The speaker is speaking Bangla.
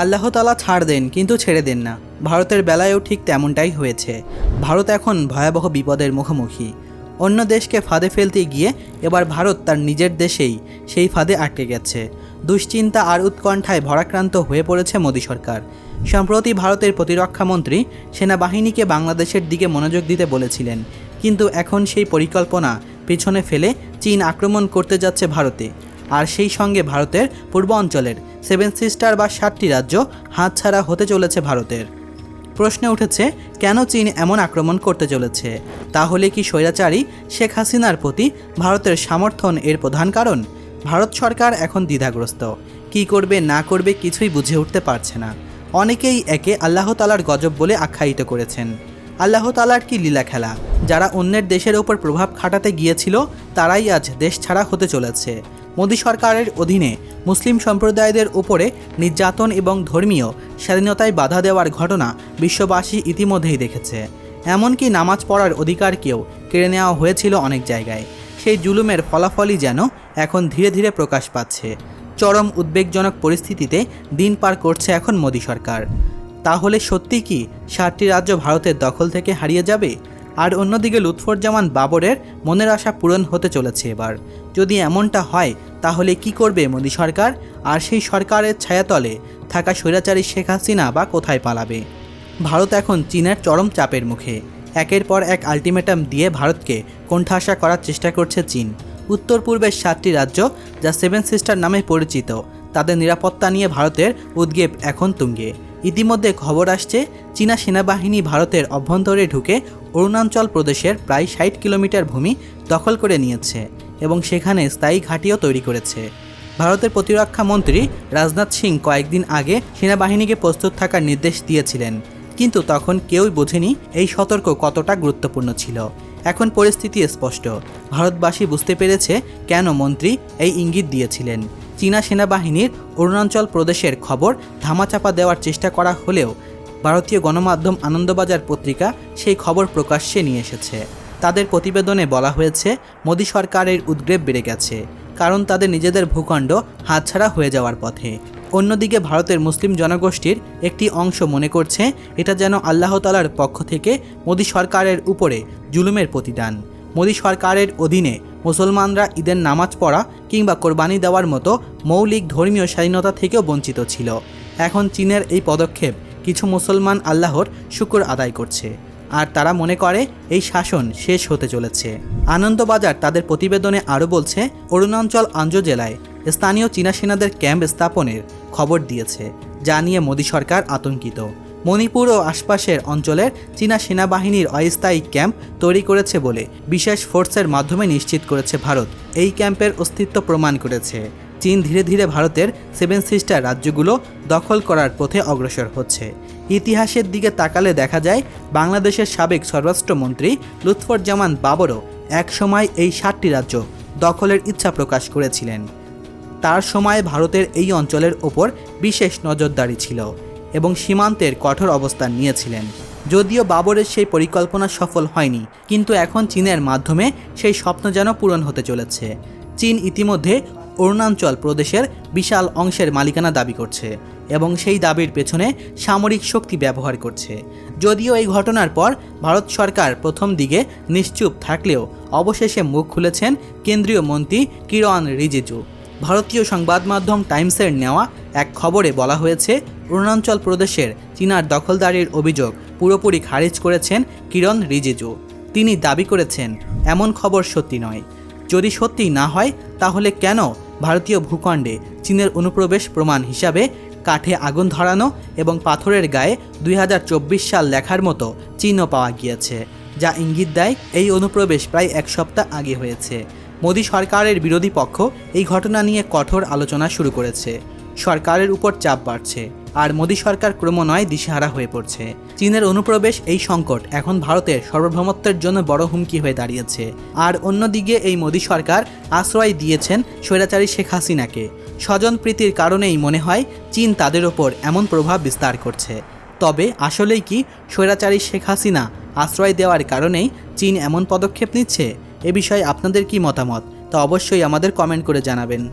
আল্লাহ তালা ছাড় দেন, কিন্তু ছেড়ে দেন না। ভারতের বেলায়ও ঠিক তেমনটাই হয়েছে। ভারত এখন ভয়াবহ বিপদের মুখোমুখি। অন্য দেশকে ফাঁদে ফেলতে গিয়ে এবার ভারত তার নিজের দেশেই সেই ফাঁদে আটকে গেছে। দুশ্চিন্তা আর উৎকণ্ঠায় ভরাক্রান্ত হয়ে পড়েছে মোদী সরকার। সম্প্রতি ভারতের প্রতিরক্ষামন্ত্রী সেনাবাহিনীকে বাংলাদেশের দিকে মনোযোগ দিতে বলেছিলেন, কিন্তু এখন সেই পরিকল্পনা পেছনে ফেলে চীন আক্রমণ করতে যাচ্ছে ভারতে। আর সেই সঙ্গে ভারতের পূর্ব অঞ্চলের সেভেন সিস্টার বা সাতটি রাজ্য হাতছাড়া হতে চলেছে ভারতের। প্রশ্ন উঠেছে, কেন চীন এমন আক্রমণ করতে চলেছে? তাহলে কি স্বৈরাচারী শেখ হাসিনার প্রতি ভারতের সমর্থন এর প্রধান কারণ? ভারত সরকার এখন দ্বিধাগ্রস্ত। কি করবে, না করবে কিছুই বুঝে উঠতে পারছে না। অনেকেই একে আল্লাহ তালার গজব বলে আখ্যায়িত করেছেন। আল্লাহ তালার কি লীলা খেলা? যারা অন্যের দেশের ওপর প্রভাব খাটাতে গিয়েছিল, তারাই আজ দেশ ছাড়া হতে চলেছে। মোদী সরকারের অধীনে মুসলিম সম্প্রদায়দের উপরে নির্যাতন এবং ধর্মীয় স্বাধীনতায় বাধা দেওয়ার ঘটনা বিশ্ববাসী ইতিমধ্যেই দেখেছে। এমনকি নামাজ পড়ার অধিকারকেও কেড়ে নেওয়া হয়েছিল অনেক জায়গায়। সেই জুলুমের ফলাফলই যেন এখন ধীরে ধীরে প্রকাশ পাচ্ছে। চরম উদ্বেগজনক পরিস্থিতিতে দিন পার করছে এখন মোদী সরকার। তাহলে সত্যি কি সাতটি রাজ্য ভারতের দখল থেকে হারিয়ে যাবে? আর অন্যদিকে লুৎফরজামান বাবরের মনের আশা পূরণ হতে চলেছে এবার। যদি এমনটা হয়, তাহলে কি করবে মোদী সরকার? আর সেই সরকারের ছায়াতলে থাকা স্বৈরাচারী শেখ হাসিনা বা কোথায় পালাবে? ভারত এখন চীনের চরম চাপের মুখে। একের পর এক আলটিমেটাম দিয়ে ভারতকে কোণঠাসা করার চেষ্টা করছে চীন। উত্তর পূর্বের সাতটি রাজ্য, যা সেভেন সিস্টার নামে পরিচিত, তাদের নিরাপত্তা নিয়ে ভারতের উদ্বেগ এখন তুঙ্গে। ইতিমধ্যে খবর আসছে, চীনা সেনাবাহিনী ভারতের অভ্যন্তরে ঢুকে অরুণাচল প্রদেশের প্রায় ষাট কিলোমিটার ভূমি দখল করে নিয়েছে এবং সেখানে স্থায়ী ঘাঁটিও তৈরি করেছে। ভারতের প্রতিরক্ষা মন্ত্রী রাজনাথ সিং কয়েকদিন আগে সেনাবাহিনীকে প্রস্তুত থাকার নির্দেশ দিয়েছিলেন, কিন্তু তখন কেউই বোঝেনি এই সতর্ক কতটা গুরুত্বপূর্ণ ছিল। এখন পরিস্থিতি স্পষ্ট। ভারতবাসী বুঝতে পেরেছে কেন মন্ত্রী এই ইঙ্গিত দিয়েছিলেন। চীনা সেনাবাহিনীর অরুণাচল প্রদেশের খবর ধামাচাপা দেওয়ার চেষ্টা করা হলেও ভারতীয় গণমাধ্যম আনন্দবাজার পত্রিকা সেই খবর প্রকাশ্যে নিয়ে এসেছে। তাদের প্রতিবেদনে বলা হয়েছে, মোদী সরকারের উদ্গ্রেব বেড়ে গেছে, কারণ তাদের নিজেদের ভূখণ্ড হাতছাড়া হয়ে যাওয়ার পথে। অন্যদিকে ভারতের মুসলিম জনগোষ্ঠীর একটি অংশ মনে করছে, এটা যেন আল্লাহ তালার পক্ষ থেকে মোদী সরকারের উপরে জুলুমের প্রতিদান। মোদী সরকারের অধীনে মুসলমানরা ঈদের নামাজ পড়া কিংবা কোরবানি দেওয়ার মতো মৌলিক ধর্মীয় স্বাধীনতা থেকেও বঞ্চিত ছিল। এখন চীনের এই পদক্ষেপ কিছু মুসলমান আল্লাহর শুকুর আদায় করছে। আর তারা মনে করে এই শাসন শেষ হতে চলেছে। আনন্দবাজার তাদের প্রতিবেদনে আরও বলছে, অরুণাচল আঞ্জ জেলায় স্থানীয় চীনা সেনাদের ক্যাম্প স্থাপনের খবর দিয়েছে, যা নিয়ে মোদী সরকার আতঙ্কিত। মণিপুর ও আশপাশের অঞ্চলের চীনা সেনাবাহিনীর অস্থায়ী ক্যাম্প তৈরি করেছে বলে বিশেষ ফোর্সের মাধ্যমে নিশ্চিত করেছে ভারত। এই ক্যাম্পের অস্তিত্ব প্রমাণ করেছে। চীন ধীরে ধীরে ভারতের সেভেন সিস্টার রাজ্যগুলো দখল করার পথে অগ্রসর হচ্ছে। ইতিহাসের দিকে তাকালে দেখা যায়, বাংলাদেশের সাবেক স্বরাষ্ট্রমন্ত্রী লুৎফরজামান বাবরও একসময় এই সাতটি রাজ্য দখলের ইচ্ছা প্রকাশ করেছিলেন। তার সময় ভারতের এই অঞ্চলের ওপর বিশেষ নজরদারি ছিল। এবং সীমান্তের কঠোর অবস্থান নিয়েছিলেন। যদিও বাবরের সেই পরিকল্পনা সফল হয়নি, কিন্তু এখন চীনের মাধ্যমে সেই স্বপ্ন যেন পূরণ হতে চলেছে। চীন ইতিমধ্যে অরুণাচল প্রদেশের বিশাল অংশের মালিকানা দাবি করছে এবং সেই দাবির পেছনে সামরিক শক্তি ব্যবহার করছে। যদিও এই ঘটনার পর ভারত সরকার প্রথম দিকে নিশ্চুপ থাকলেও অবশেষে মুখ খুলেছেন কেন্দ্রীয় মন্ত্রী কিরণ রিজিজু। ভারতীয় সংবাদ মাধ্যম টাইমসের নেওয়া এক খবরে বলা হয়েছে, অরুণাচল প্রদেশের চীনার দখলদারির অভিযোগ পুরোপুরি খারিজ করেছেন কিরণ রিজিজু। তিনি দাবি করেছেন, এমন খবর সত্যি নয়। যদি সত্যি না হয়, তাহলে কেন ভারতীয় ভূখণ্ডে চীনের অনুপ্রবেশ প্রমাণ হিসাবে কাঠে আগুন ধরানো এবং পাথরের গায়ে দুই হাজার চব্বিশ সাল লেখার মতো চিহ্ন পাওয়া গিয়েছে, যা ইঙ্গিত দেয় এই অনুপ্রবেশ প্রায় এক সপ্তাহ আগে হয়েছে? মোদী সরকারের বিরোধী পক্ষ এই ঘটনা নিয়ে কঠোর আলোচনা শুরু করেছে। সরকারের উপর চাপ বাড়ছে, আর মোদী সরকার ক্রমনয় দিশেহারা হয়ে পড়ছে। চীনের অনুপ্রবেশ এই সংকট এখন ভারতের সার্বভৌমত্বের জন্য বড় হুমকি হয়ে দাঁড়িয়েছে। আর অন্যদিকে এই মোদী সরকার আশ্রয় দিয়েছেন স্বৈরাচারী শেখ হাসিনাকে। স্বজন প্রীতির কারণেই মনে হয় চীন তাদের ওপর এমন প্রভাব বিস্তার করছে। তবে আসলেই কি স্বৈরাচারী শেখ হাসিনা আশ্রয় দেওয়ার কারণেই চীন এমন পদক্ষেপ নিচ্ছে? এ বিষয়ে আপনাদের কি মতামত তা অবশ্যই আমাদের কমেন্ট করে জানাবেন।